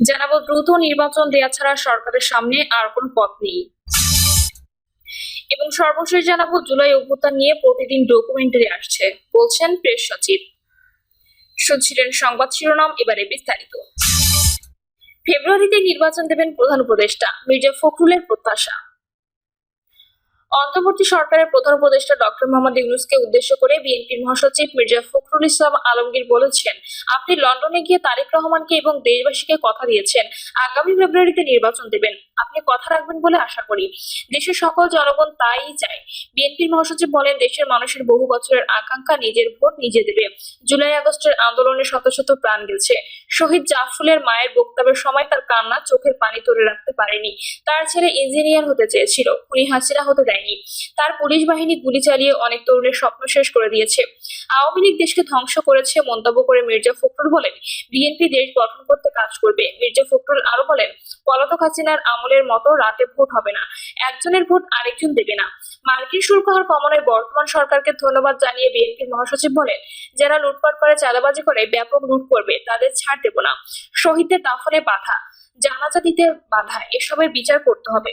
জানাব দ্রুত নির্বাচন দেয়া ছাড়া সরকারের সামনে আর কোনো পথ নেই। এবং সর্বশেষ জানাব, জুলাই অভ্যুত্থান নিয়ে প্রতিদিন ডকুমেন্টারি আসছে, বলছেন প্রেস সচিব। শুনছিলেন সংবাদ শিরোনাম, এবারে বিস্তারিত। ফেব্রুয়ারিতে নির্বাচন দেবেন প্রধান উপদেষ্টা, মির্জা ফখরুলের প্রত্যাশা। অন্তর্বর্তী সরকারের প্রধান উপদেষ্টা ডক্টর মোহাম্মদ ইউনুসকে উদ্দেশ্য করে বিএনপির মহাসচিব মির্জা ফখরুল ইসলাম আলমগীর বলেছেন, আপনি লন্ডনে গিয়ে তারেক রহমানকে এবং দেশবাসীকে কথা দিয়েছেন। আগামী ফেব্রুয়ারিতে নির্বাচন দেবেন। আপনি কথা রাখবেন বলে আশা করি। দেশের সকল জনগণ তাই চায়। বিএনপির মহাসচিব বলেন, দেশের মানুষের বহু বছরের আকাঙ্ক্ষা নিজের ভোট নিজে দেবে। জুলাই আগস্টের আন্দোলনে শত শত প্রাণ গেছে। শহীদ জাফরুলের মায়ের বক্তব্যের সময় তার কান্না চোখের পানি ধরে রাখতে পারেনি। তার ছেলে ইঞ্জিনিয়ার হতে চেয়েছিল। উনি হাসিনা হতে দেয়নি। তার পুলিশ বাহিনী গুলি চালিয়ে অনেক তরুণের স্বপ্ন শেষ করে দিয়েছে। আওয়ামী লীগ দেশকে ধ্বংস করেছে মন্তব্য করে মির্জা ফখরুল বলেন, বিএনপি দেশ গঠন করতে কাজ করবে। মির্জা ফখরুল আরও বলেন, পলাতক হাসিনার আমলের মতো রাতে ভোট হবে না, একজনের ভোট আরেকজন দেবে না। মার্কিন শুল্ক হার কমানোয় বর্তমান সরকারকে ধন্যবাদ জানিয়ে বিএনপির মহাসচিব বলেন, যারা লুটপাট করে, চাঁদাবাজি করে, ব্যাপক লুট করবে, তাদের ছাড় দেব না। শহীদদের দাফনে বাধা, জানাজা দিতে বাধা, এসবের বিচার করতে হবে।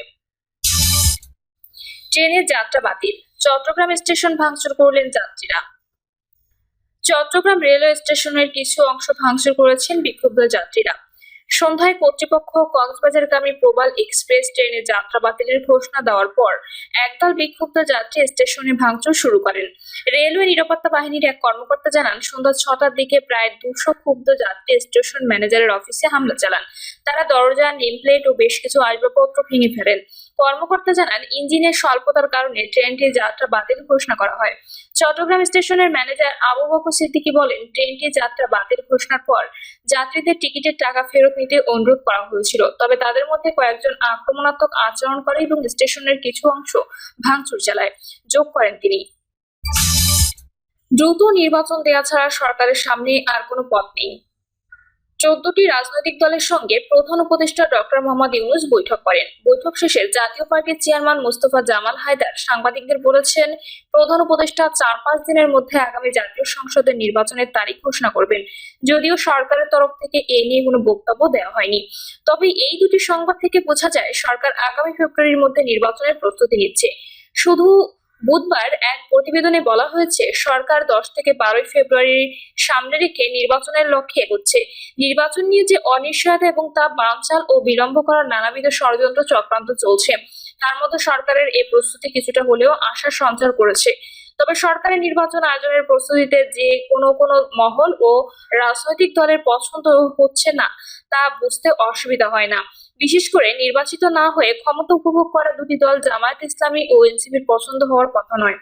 ট্রেনের যাত্রা বাতিল। চট্টগ্রাম স্টেশন ভাঙচুর করলেন যাত্রীরা। চট্টগ্রাম রেলওয়ে স্টেশনের কিছু অংশ ভাঙচুর করেছেন বিক্ষুব্ধ যাত্রীরা। সন্ধ্যায় কর্তৃপক্ষ কক্সবাজারগামী প্রবাল এক্সপ্রেস ট্রেনে যাত্রা বাতিলের ঘোষণা দেওয়ার পর একদল বিক্ষুব্ধ যাত্রী স্টেশনে ভাঙচুর শুরু করেন। রেলওয়ে নিরাপত্তা বাহিনীর এক কর্মকর্তা জানান, সন্ধ্যা ছটার দিকে প্রায় দুশো ক্ষুব্ধ যাত্রী স্টেশন ম্যানেজারের অফিসে হামলা চালান। তারা দরজা নেমপ্লেট ও বেশ কিছু আসবাবপত্র ভেঙে ফেলেন। কর্মকর্তা জানান, ইঞ্জিনের স্বল্পতার কারণে ট্রেনটির যাত্রা বাতিল ঘোষণা করা হয়। চট্টগ্রাম স্টেশনের ম্যানেজার আবু বকর সিদ্দিকি বলেন ট্রেনটি যাত্রা বাতিল ঘোষণার পর যাত্রীদের টিকিটের টাকা ফেরত নিতে অনুরোধ করা হয়েছিল। তবে তাদের মধ্যে কয়েকজন আক্রমণাত্মক আচরণ করে এবং স্টেশনের কিছু অংশ ভাঙচুর চালায়। যোগ করেন তিনি। দ্রুত নির্বাচন দেওয়া ছাড়া সরকারের সামনে আর কোনো পথ নেই। চোদ্দটি রাজনৈতিক দলের সঙ্গে প্রধান উপদেষ্টা ডক্টর মোহাম্মদ ইউনুস বৈঠক করেন। বৈঠক শেষে জাতীয় পার্টির চেয়ারম্যান মোস্তফা জামাল হায়দার সাংবাদিকদের বলেছেন, প্রধান উপদেষ্টা চার পাঁচ দিনের মধ্যে আগামী জাতীয় সংসদের নির্বাচনের তারিখ ঘোষণা করবেন। যদিও সরকারের তরফ থেকে এ নিয়ে কোনো বক্তব্য দেওয়া হয়নি। তবে এই দুটি সংবাদ থেকে বোঝা যায়, সরকার আগামী ফেব্রুয়ারির মধ্যে নির্বাচনের প্রস্তুতি নিচ্ছে। শুধু বুধবার এক প্রতিবেদনে বলা হয়েছে, সরকার দশ থেকে বারোই ফেব্রুয়ারি সামনে রেখে নির্বাচনের লক্ষ্যে এগোচ্ছে। নির্বাচন নিয়ে যে অনিশ্চয়তা এবং তা বানচাল ও বিলম্ব করার নানাবিধ ষড়যন্ত্র চক্রান্ত চলছে। তার মধ্যে সরকারের এই প্রস্তুতি কিছুটা হলেও আশার সঞ্চার করেছে। তবে সরকারের নির্বাচন আয়োজনের প্রস্তুতিতে যে কোনো কোনো মহল ও রাজনৈতিক দলের পছন্দ হচ্ছে না, তা বুঝতে অসুবিধা হয় না। বিশেষ করে নির্বাচিত না হয়ে ক্ষমতা উপভোগ করা দুটি দল জামায়াত ইসলামী ও এনসিপির পছন্দ হওয়ার কথা নয়।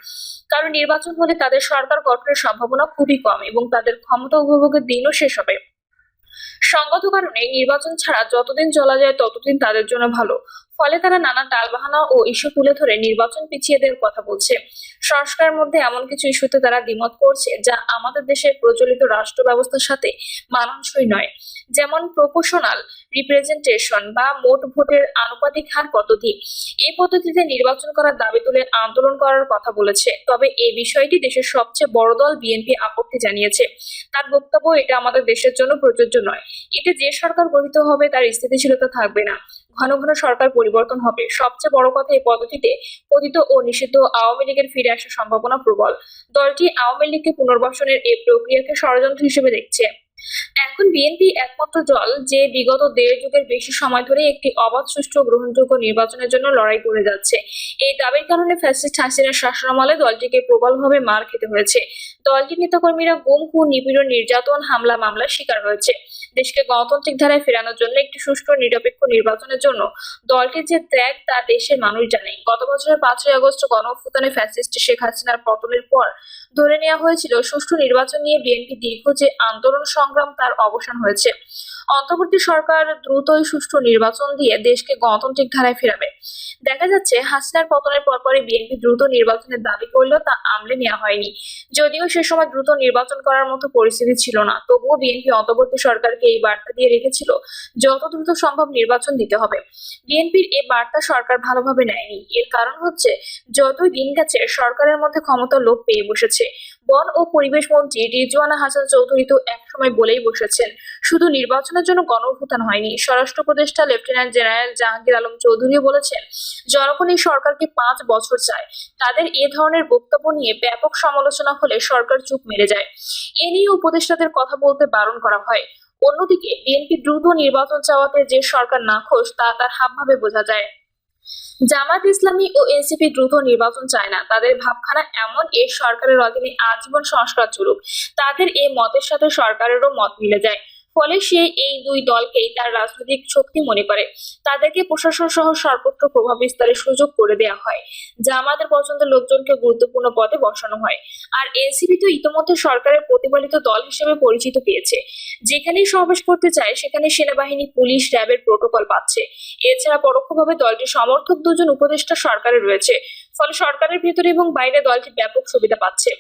কারণ নির্বাচন হলে তাদের সরকার গঠনের সম্ভাবনা খুবই কম এবং তাদের ক্ষমতা উপভোগের দিনও শেষ হবে। সঙ্গত কারণে নির্বাচন ছাড়া যতদিন চলা যায় ততদিন তাদের জন্য ভালো। ফলে তারা নানা টালবাহানা ও ইস্যু তুলে ধরে নির্বাচন পিছিয়ে দেওয়ার কথা বলছে। সংস্কারের মধ্যে এমন কিছু ইস্যুতে তারা দ্বিমত করছে যা আমাদের দেশের প্রচলিত রাষ্ট্র ব্যবস্থার সাথে মানানসই নয়। যেমন প্রপোশনাল রিপ্রেজেন্টেশন বা মোট ভোটের আনুপাতিক হার পদ্ধতি এই পদ্ধতিতে নির্বাচন করার দাবি তুলে আন্দোলন করার কথা বলেছে। তবে এই বিষয়টি দেশের সবচেয়ে বড় দল বিএনপি আপত্তি জানিয়েছে। তার বক্তব্য এটা আমাদের দেশের জন্য প্রযোজ্য নয়। এতে যে সরকার গঠিত হবে তার স্থিতিশীলতা থাকবে না। ঘন ঘন সরকার পরিবর্তন হবে। সবচেয়ে বড় কথা এই পদ্ধতিতে পতিত ও নিষিদ্ধ আওয়ামী লীগের ফিরে আসার সম্ভাবনা প্রবল। দলটি আওয়ামী লীগকে পুনর্বাসনের এই প্রক্রিয়াকে ষড়যন্ত্র হিসেবে দেখছে। এখন বিএনপি একমাত্র দল যে বিগত দেড় যুগের বেশি সময় ধরে একটি অবাধ, সুষ্ঠু, গ্রহণযোগ্য নির্বাচনের জন্য লড়াই করে যাচ্ছে। এই দাবির কারণে ফ্যাসিস্ট হাসিনার শাসনামলে দলটিকে প্রবলভাবে মার খেতে হয়েছে। দলটির নেতাকর্মীরা গুম, খুন, নিপীড়ন, নির্যাতন, হামলা, মামলার শিকার হয়েছে। দেশকে গণতান্ত্রিক ধারায় ফেরানোর জন্য একটি সুষ্ঠু নিরপেক্ষ নির্বাচনের জন্য দলটির যে ত্যাগ তা দেশের মানুষ জানে। গত বছরের পাঁচই আগস্ট গণ অভ্যুত্থানে ফ্যাসিস্ট শেখ হাসিনার পতনের পর ধরে নেওয়া হয়েছিল সুষ্ঠু নির্বাচন নিয়ে বিএনপি দীর্ঘ যে আন্দোলন সংগ্রাম তার অবসান হয়েছে। অন্তর্বর্তী সরকার দ্রুতই সুষ্ঠু নির্বাচন দিয়ে দেশকে গণতান্ত্রিক ধারায় ফেরাবে। দেখা যাচ্ছে, হাসিনার পতনের পরপরই বিএনপি দ্রুত নির্বাচনের দাবি করলেও তা আমলে নেওয়া হয়নি। যদিও সে সময় দ্রুত নির্বাচন করার মতো পরিস্থিতি ছিল না, তবুও বিএনপি অন্তর্বর্তী সরকারকে এই বার্তা দিয়ে রেখেছিল, যত দ্রুত সম্ভব নির্বাচন দিতে হবে। বিএনপির এই বার্তা সরকার ভালোভাবে নেয়নি। এর কারণ হচ্ছে, যতই দিন গেছে, সরকারের মধ্যে ক্ষমতা লোপ পেয়ে বসেছে। বন ও পরিবেশ মন্ত্রী রিজওয়ানা হাসান চৌধুরী তো একসময় বলেই বসেছেন, শুধু নির্বাচনের জন্য গণভূতান হয়নি। স্বরাষ্ট্র উপদেষ্টা লেফটেন্যান্ট জেনারেল জাহাঙ্গীর আলম চৌধুরীও বলেছেন, জনগণ এই সরকারকে পাঁচ বছর চায়। তাদের এ ধরনের বক্তব্য নিয়ে ব্যাপক সমালোচনা হলে সরকার চুপ মেরে যায়। এ নিয়ে উপদেষ্টাদের কথা বলতে বারণ করা হয়। অন্যদিকে, বিএনপি দ্রুত নির্বাচন চাওয়াতে যে সরকার নাখোশ, তা তার হাবভাবে বোঝা যায়। জামাত ইসলামী ও এনসিপি দ্রুত নির্বাচন চায় না। তাদের ভাবখানা এমন এই সরকারের অধীনে আজীবন সংস্কার চলুক। তাদের এই মতের সাথে সরকারেরও মত মিলে যায়। ফলে সে এই দুই দলকেই তার রাজনৈতিক শক্তি মনে করে। তাদেরকে প্রশাসন সহ সর্বত্র প্রভাব বিস্তারের সুযোগ করে দেওয়া হয়, যা আমাদের পছন্দের লোকজনকে গুরুত্বপূর্ণ পদে বসানো হয়। আর এনসিপি তো ইতোমধ্যে সরকারের প্রতিপালিত দল হিসেবে পরিচিত পেয়েছে। যেখানেই সমাবেশ করতে চায়, সেখানে সেনাবাহিনী, পুলিশ, র্যাবের প্রোটোকল পাচ্ছে। এছাড়া পরোক্ষভাবে দলটির সমর্থক দুজন উপদেষ্টা সরকারে রয়েছে। ফলে সরকারের ভেতরে এবং বাইরে দলটি ব্যাপক সুবিধা পাচ্ছে।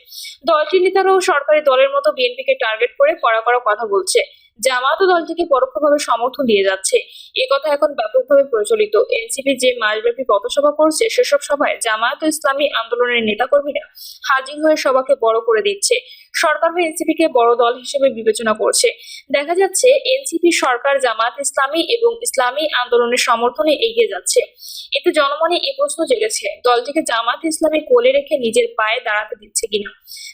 দলটির নেতারাও সরকারি দলের মতো বিএনপিকে টার্গেট করে কড়া কড়া কথা বলছে। জামাতও দলটিকে পরোক্ষভাবে সমর্থন দিয়ে যাচ্ছে। এ কথা এখন ব্যাপকভাবে প্রচলিত। এনসিপি যে মাসব্যাপী পথসভা করছে, সেসব সভায় জামায়াত ইসলামী আন্দোলনের নেতাকর্মীরা হাজির হয়ে সবাকে বড় করে দিচ্ছে। সরকার এনসিপি কে বড় দল হিসেবে বিবেচনা করছে। দেখা যাচ্ছে এনসিপি সরকার, জামাত, ইসলামী এবং ইসলামী আন্দোলনের সমর্থনে এগিয়ে যাচ্ছে। এতে জনমনে এ প্রশ্ন জেগেছে, দলটিকে জামাত ইসলামী কোলে রেখে নিজের পায়ে দাঁড়াতে দিচ্ছে কিনা?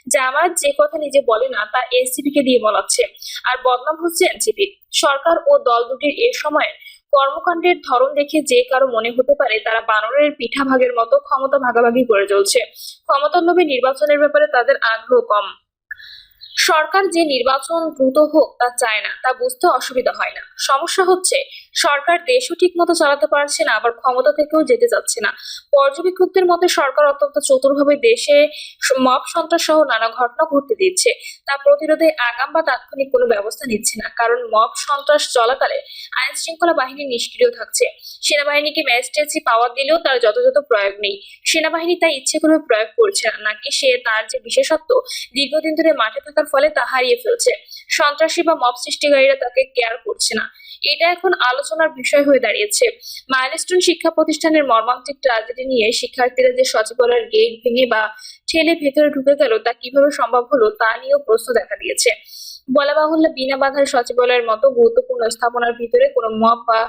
জামাত যে কথা নিজে বলে না, তা এনসিপি কে দিয়ে বলাচ্ছে। আর বদনাম হচ্ছে এনসিপি। সরকার ও দল দুটির এ সময়ের কর্মকাণ্ডের ধরন দেখে যে কারও মনে হতে পারে তারা বানরের পিঠা ভাগের মতো ক্ষমতা ভাগাভাগি করে চলছে। ক্ষমতার লোভে নির্বাচনের ব্যাপারে তাদের আগ্রহ কম। সরকার যে নির্বাচন দ্রুত হোক তা চায় না, তা বুঝতে অসুবিধা হয় না। সমস্যা হচ্ছে, সরকার দেশও ঠিক মতো চালাতে পারছে না, আবার ক্ষমতা থেকেও যেতে যাচ্ছে না। পর্যবেক্ষকদের মতে সরকার অত্যন্ত চতুরভাবে দেশে মব সন্ত্রাস সহ নানা ঘটনা ঘটতে দিচ্ছে। তা প্রতিরোধে আগাম বা তাৎক্ষণিক কোনো ব্যবস্থা নিচ্ছে না, কারণ মব সন্ত্রাস চলাকালে আইন শৃঙ্খলা বাহিনী নিষ্ক্রিয় থাকছে। সেনাবাহিনীকে ম্যাজিস্ট্রেসি পাওয়ার দিলেও তার যথাযথ প্রয়োগ নেই। সেনাবাহিনী তা ইচ্ছে করে প্রয়োগ করছে না, নাকি সে তার যে বিশেষত্ব, দীর্ঘদিন ধরে মাঠে থাকার ফলে তা হারিয়ে ফেলছে। সন্ত্রাসী বা মব সৃষ্টিকারীরা তাকে কেয়ার করছে না। এটা এখন আলোচনার বিষয় হয়ে দাঁড়িয়েছে। মাইলস্টোন শিক্ষা প্রতিষ্ঠানের মর্মান্তিক ট্রাজেডি নিয়ে শিক্ষার্থীরা যে সচিবালয়ের গেট ভেঙে বা ঠেলে ভেতরে ঢুকে গেল, তা কীভাবে সম্ভব হলো তা নিয়েও প্রশ্ন দেখা দিয়েছে। বলা বাহুল্য বিনা বাধার সচিবালয়ের মতো গুরুত্বপূর্ণ স্থাপনার ভিতরে কোনো মব বা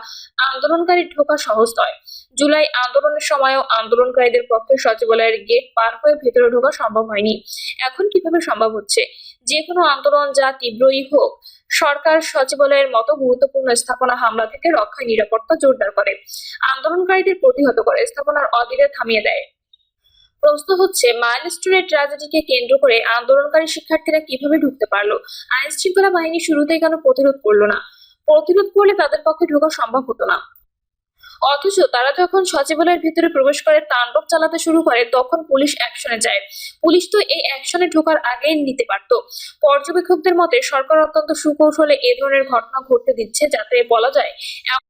আন্দোলনকারী ঢোকা সহজ নয়। জুলাই আন্দোলনের সময়ও আন্দোলনকারীদের পক্ষে সচিবালয়ের গেট পার হয়ে ভেতরে ঢোকা সম্ভব হয়নি। এখন কীভাবে সম্ভব হচ্ছে? যে কোনো আন্দোলন যা তীব্রই হোক, সরকার সচিবালয়ের মতো গুরুত্বপূর্ণ স্থাপনা হামলা থেকে রক্ষায় নিরাপত্তা জোরদার করে। আন্দোলনকারীদের প্রতিহত করে, স্থাপনার অধীরে থামিয়ে দেয়। প্রশ্ন হচ্ছে, মাইলস্টোনের ট্র্যাজেডিকে কেন্দ্র করে আন্দোলনকারী শিক্ষার্থীরা কীভাবে ঢুকতে পারল? আইন শৃঙ্খলা বাহিনী শুরুতেই কেন প্রতিরোধ করল না? প্রতিরোধ করলে তাদের পক্ষে ঢোকা সম্ভব হতো না। অথচ তারা যখন সচিবালয়ের ভিতরে প্রবেশ করে, তাণ্ডব চালাতে শুরু করে, তখন পুলিশ অ্যাকশনে যায়। পুলিশ তো এই অ্যাকশনে ঢোকার আগেই নিতে পারত। পর্যবেক্ষকদের মতে, সরকার অত্যন্ত সুকৌশলে এ ধরনের ঘটনা ঘটতে দিচ্ছে, যাতে বলা যায়